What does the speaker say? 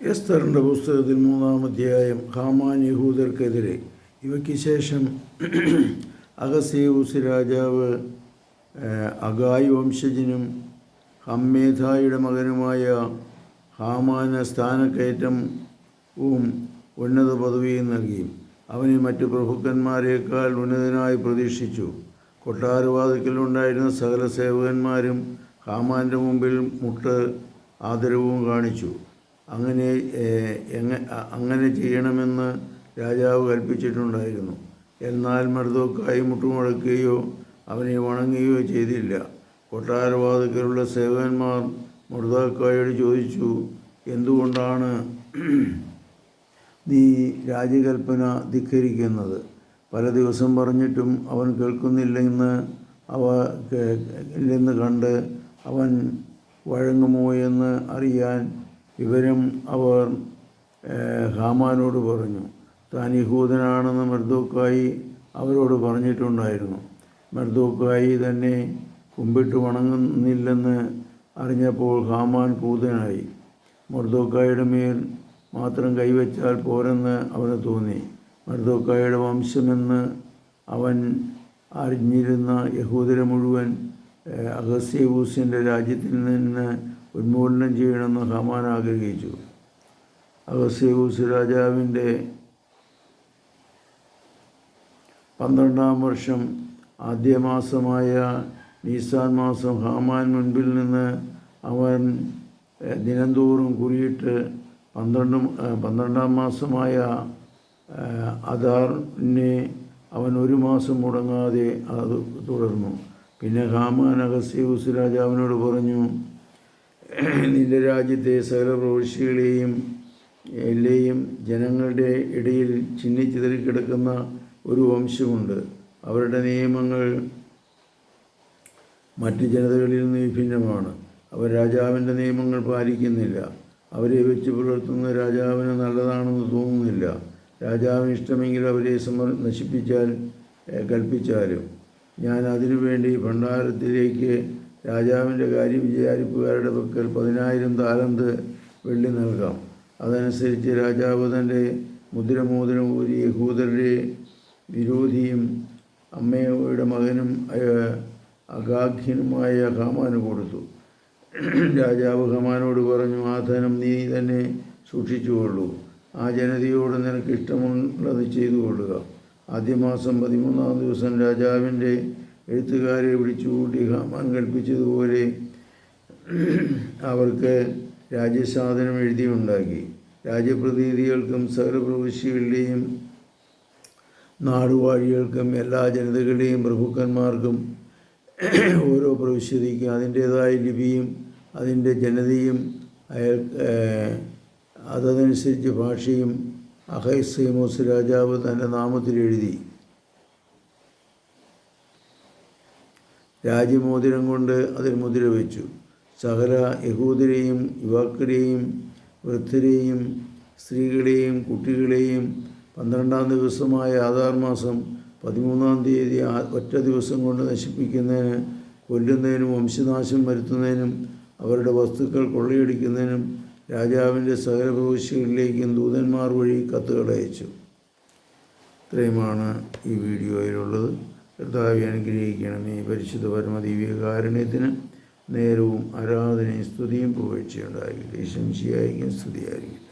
എസ്തറിന്റെ പുസ്തകത്തിൽ മൂന്നാം അധ്യായം ഹാമാൻ യഹൂദർക്കെതിരെ. ഇവയ്ക്ക് ശേഷം അഗസേയൂസ് രാജാവ് അഗായ് വംശജനും ഹമ്മേധായുടെ മകനുമായ ഹാമാന് സ്ഥാനക്കയറ്റവും ഉന്നത പദവിയും നൽകി. അവനെ മറ്റു പ്രഭുക്കന്മാരെക്കാൾ ഉന്നതനായി പ്രതീക്ഷിച്ചു. കൊട്ടാരവാതിക്കലുണ്ടായിരുന്ന സകല സേവകന്മാരും ഹാമാന്റെ മുമ്പിൽ മുട്ട് ആദരവും കാണിച്ചു. അങ്ങനെ അങ്ങനെ ചെയ്യണമെന്ന് രാജാവ് കൽപ്പിച്ചിട്ടുണ്ടായിരുന്നു. എന്നാൽ മർദ്ദോക്കായി മുട്ടുമുടക്കുകയോ അവനെ വണങ്ങുകയോ ചെയ്തില്ല. കൊട്ടാരവാതിക്കലുള്ള സേവകന്മാർ മർദ്ദോക്കായോട് ചോദിച്ചു എന്തുകൊണ്ടാണ് നീ രാജകൽപ്പന ധിക്കരിക്കുന്നത്? പല ദിവസം പറഞ്ഞിട്ടും അവൻ കേൾക്കുന്നില്ലെന്ന് അവ ഇല്ലെന്ന് കണ്ട് അവൻ വഴങ്ങുമോ എന്ന് അറിയാൻ വിവരം അവർ ഹാമാനോട് പറഞ്ഞു താൻ യഹൂദനാണെന്ന് മർദോക്കായി അവരോട് പറഞ്ഞിട്ടുണ്ടായിരുന്നു. മർദോക്കായി തന്നെ കുമ്പിട്ട് വണങ്ങുന്നില്ലെന്ന് അറിഞ്ഞപ്പോൾ ഹാമാൻ കൂതനായി മർദോക്കായുടെ മേൽ മാത്രം കൈവച്ചാൽ പോരെന്ന് അവന് തോന്നി. മർദോക്കായുടെ വംശമെന്ന് അവൻ അറിഞ്ഞിരുന്ന യഹൂദരെ മുഴുവൻ ഏഹ്, അഗസ്യവൂസിന്റെ രാജ്യത്തിൽ നിന്ന് ഉന്മൂലനം ചെയ്യണമെന്ന് ഹമാൻ ആഗ്രഹിച്ചു. അഗസ്യൂസ് രാജാവിന്റെ പന്ത്രണ്ടാം വർഷം ആദ്യ മാസമായ നീസാൻ മാസം ഹാമാൻ മുൻപിൽ നിന്ന് അവൻ ദിനംതോറും കുറിയിട്ട് പന്ത്രണ്ട് പന്ത്രണ്ടാം മാസമായ അദാറിനെ അവൻ ഒരു മാസം മുടങ്ങാതെ അത് തുടർന്നു. പിന്നെ ഹാമാൻ അഗസ്യൂസ് രാജാവിനോട് പറഞ്ഞു നിന്റെ രാജ്യത്തെ സകല പ്രവിശ്യകളെയും എല്ലെയും ജനങ്ങളുടെ ഇടയിൽ ചിന്നിച്ചിതറി കിടക്കുന്ന ഒരു വംശമുണ്ട്. അവരുടെ നിയമങ്ങൾ മറ്റ് ജനതകളിൽ നിന്ന് വിഭിന്നമാണ്. അവർ രാജാവിന്റെ നിയമങ്ങൾ പാലിക്കുന്നില്ല. അവരെ വെച്ച് പുലർത്തുന്ന രാജാവിന് നല്ലതാണെന്ന് തോന്നുന്നില്ല. രാജാവിന് ഇഷ്ടമെങ്കിൽ അവരെ സമർ നശിപ്പിച്ചാൽ കൽപ്പിച്ചാലും. ഞാൻ അതിനുവേണ്ടി ഭണ്ഡാരത്തിലേക്ക് രാജാവിന്റെ കാര്യം വിചാരിപ്പുകാരുടെ പക്കൽ പതിനായിരം താലന്ത് വെള്ളി നൽകാം. അതനുസരിച്ച് രാജാവ് തന്റെ മുദ്രമോതിരം ഊരി യഹൂദരുടെ വിരോധിയും അമ്മയുടെ മകനും അഗാഖ്യനുമായ ഹമാന് കൊടുത്തു. രാജാവ് ഹമാനോട് പറഞ്ഞു ആ ധനം നീ തന്നെ സൂക്ഷിച്ചുകൊള്ളൂ. ആ ജനതയോട് നിനക്ക് ഇഷ്ടമുള്ളത് ചെയ്തു കൊള്ളുക ആദ്യ മാസം പതിമൂന്നാം ദിവസം രാജാവിന്റെ എഴുത്തുകാരെ വിളിച്ചുകൂട്ടി ഹമാൻ കൽപ്പിച്ചതുപോലെ അവർക്ക് രാജ്യസാധനം എഴുതിയുണ്ടാക്കി. രാജ്യപ്രതിനിധികൾക്കും സകലപ്രവിശ്യകളുടെയും നാടുവാഴികൾക്കും എല്ലാ ജനതകളുടെയും പ്രഭുക്കന്മാർക്കും ഓരോ പ്രവിശ്യതയ്ക്കും അതിന്റേതായ ലിപിയും അതിന്റെ ജനതയും അയാൾ ഏഹ്, അതനുസരിച്ച് ഭാഷയും അഹൈസൈമോസ് രാജാവ് തന്റെ നാമത്തിൽ എഴുതി. രാജ്യമോതിരം കൊണ്ട് അതിൽ മുദ്ര വെച്ചു സകല യഹൂദരെയും യുവാക്കളെയും വൃദ്ധരെയും സ്ത്രീകളെയും കുട്ടികളെയും പന്ത്രണ്ടാം ദിവസമായ ആധാർ മാസം പതിമൂന്നാം തീയതി ഒറ്റ ദിവസം കൊണ്ട് നശിപ്പിക്കുന്നതിന് കൊല്ലുന്നതിനും വംശനാശം വരുത്തുന്നതിനും അവരുടെ വസ്തുക്കൾ കൊള്ളയടിക്കുന്നതിനും രാജാവിന്റെ സകല പ്രവിശ്യകളിലേക്കും ദൂതന്മാർ വഴി കത്തുകൾ അയച്ചു. ഇത്രയുമാണ് ഈ വീഡിയോയിലുള്ളത്. കർത്താവെ അനുഗ്രഹിക്കണമേ പരിശുദ്ധ പരമ ദിവ്യകാരുണ്യത്തിന് നേരവും ആരാധനയും സ്തുതിയും പുകഴ്ചയുണ്ടായിരിക്കട്ടെ ശംശിയായിരിക്കും സ്തുതിയായിരിക്കും